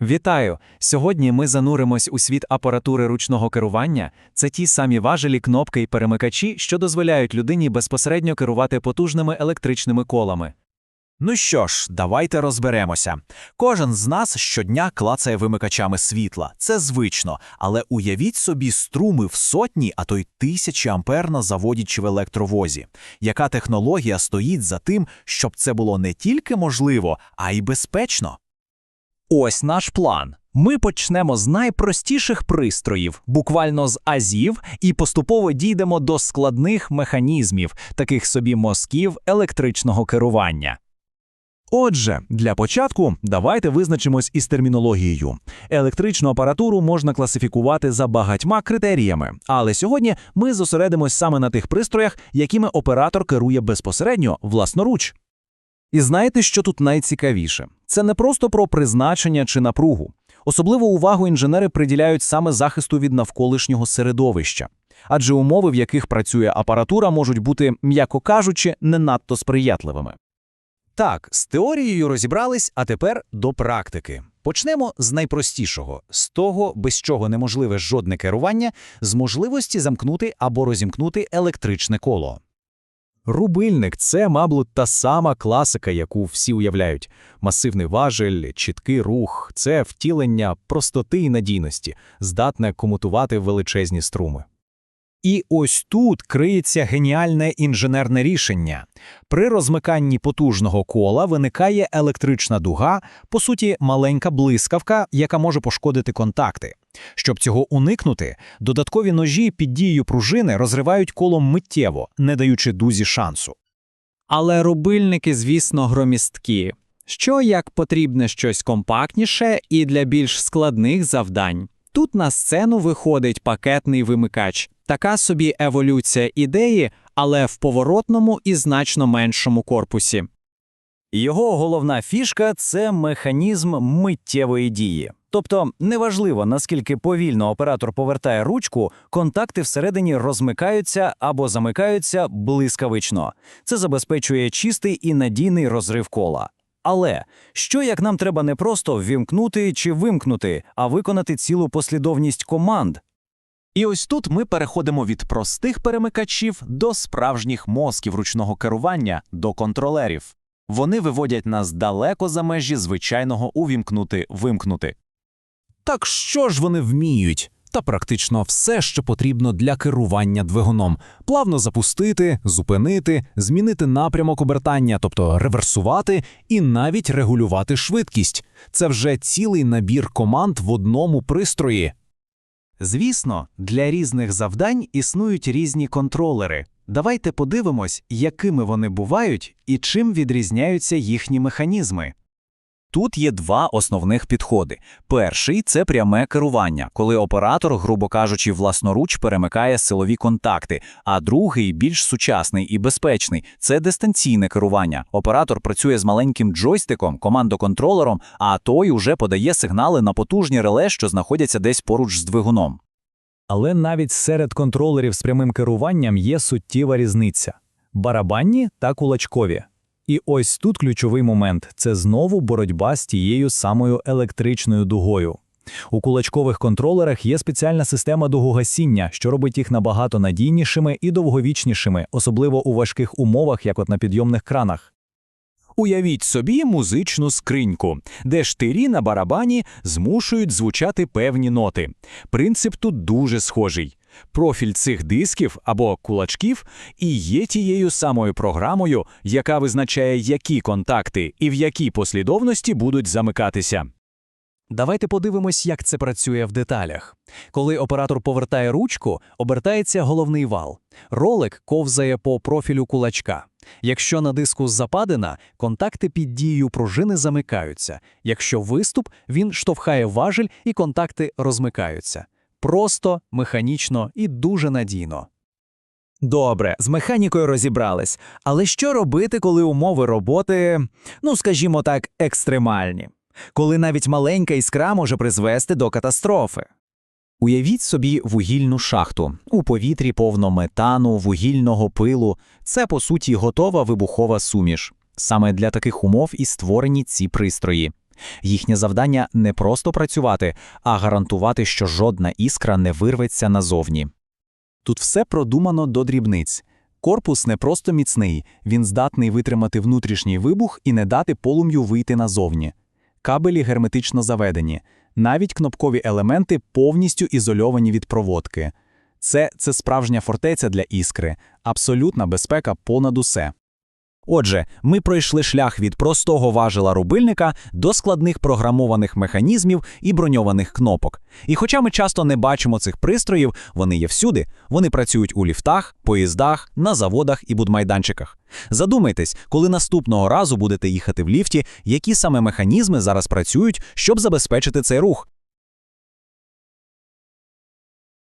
Вітаю! Сьогодні ми зануримось у світ апаратури ручного керування. Це ті самі важелі, кнопки і перемикачі, що дозволяють людині безпосередньо керувати потужними електричними колами. Ну що ж, давайте розберемося. Кожен з нас щодня клацає вимикачами світла. Це звично, але уявіть собі струми в сотні, а то й тисячі ампер на заводі чи в електровозі. Яка технологія стоїть за тим, щоб це було не тільки можливо, а й безпечно? Ось наш план. Ми почнемо з найпростіших пристроїв, буквально з азів, і поступово дійдемо до складних механізмів, таких собі мозків електричного керування. Отже, для початку давайте визначимось із термінологією. Електричну апаратуру можна класифікувати за багатьма критеріями, але сьогодні ми зосередимось саме на тих пристроях, якими оператор керує безпосередньо власноруч. І знаєте, що тут найцікавіше? Це не просто про призначення чи напругу. Особливу увагу інженери приділяють саме захисту від навколишнього середовища. Адже умови, в яких працює апаратура, можуть бути, м'яко кажучи, не надто сприятливими. Так, з теорією розібрались, а тепер до практики. Почнемо з найпростішого, з того, без чого неможливе жодне керування, з можливості замкнути або розімкнути електричне коло. Рубильник це, мабуть, та сама класика, яку всі уявляють. Масивний важель, чіткий рух це втілення простоти і надійності, здатне комутувати величезні струми. І ось тут криється геніальне інженерне рішення. При розмиканні потужного кола виникає електрична дуга, по суті, маленька блискавка, яка може пошкодити контакти. Щоб цього уникнути, додаткові ножі під дією пружини розривають коло миттєво, не даючи дузі шансу. Але рубильники, звісно, громісткі. Що як потрібне щось компактніше і для більш складних завдань. Тут на сцену виходить пакетний вимикач, така собі еволюція ідеї, але в поворотному і значно меншому корпусі. Його головна фішка це механізм миттєвої дії. Тобто, неважливо, наскільки повільно оператор повертає ручку, контакти всередині розмикаються або замикаються блискавично. Це забезпечує чистий і надійний розрив кола. Але що як нам треба не просто ввімкнути чи вимкнути, а виконати цілу послідовність команд? І ось тут ми переходимо від простих перемикачів до справжніх мозків ручного керування, до контролерів. Вони виводять нас далеко за межі звичайного увімкнути-вимкнути. Так що ж вони вміють? Та практично все, що потрібно для керування двигуном: плавно запустити, зупинити, змінити напрямок обертання, тобто реверсувати, і навіть регулювати швидкість. Це вже цілий набір команд в одному пристрої. Звісно, для різних завдань існують різні контролери. Давайте подивимось, якими вони бувають і чим відрізняються їхні механізми. Тут є два основних підходи. Перший це пряме керування, коли оператор, грубо кажучи, власноруч перемикає силові контакти. А другий, більш сучасний і безпечний, це дистанційне керування. Оператор працює з маленьким джойстиком, командоконтролером, а той уже подає сигнали на потужні реле, що знаходяться десь поруч з двигуном. Але навіть серед контролерів з прямим керуванням є суттєва різниця: барабанні та кулачкові. І ось тут ключовий момент це знову боротьба з тією самою електричною дугою. У кулачкових контролерах є спеціальна система дугогасіння, що робить їх набагато надійнішими і довговічнішими, особливо у важких умовах, як от на підйомних кранах. Уявіть собі музичну скриньку, де штирі на барабані змушують звучати певні ноти. Принцип тут дуже схожий. Профіль цих дисків або кулачків і є тією самою програмою, яка визначає, які контакти і в якій послідовності будуть замикатися. Давайте подивимось, як це працює в деталях. Коли оператор повертає ручку, обертається головний вал. Ролик ковзає по профілю кулачка. Якщо на диску западина, контакти під дією пружини замикаються. Якщо виступ, він штовхає важель і контакти розмикаються. Просто, механічно і дуже надійно. Добре, з механікою розібрались. Але що робити, коли умови роботи, ну скажімо так, екстремальні? Коли навіть маленька іскра може призвести до катастрофи? Уявіть собі вугільну шахту. У повітрі повно метану, вугільного пилу. Це, по суті, готова вибухова суміш. Саме для таких умов і створені ці пристрої. Їхнє завдання не просто працювати, а гарантувати, що жодна іскра не вирветься назовні. Тут все продумано до дрібниць. Корпус не просто міцний, він здатний витримати внутрішній вибух і не дати полум'ю вийти назовні. Кабелі герметично заведені, навіть кнопкові елементи повністю ізольовані від проводки. Це, це справжня фортеця для іскри, абсолютна безпека понад усе. Отже, ми пройшли шлях від простого важила рубильника до складних програмованих механізмів і броньованих кнопок. І хоча ми часто не бачимо цих пристроїв, вони є всюди. Вони працюють у ліфтах, поїздах, на заводах і будмайданчиках. Задумайтесь, коли наступного разу будете їхати в ліфті, які саме механізми зараз працюють, щоб забезпечити цей рух.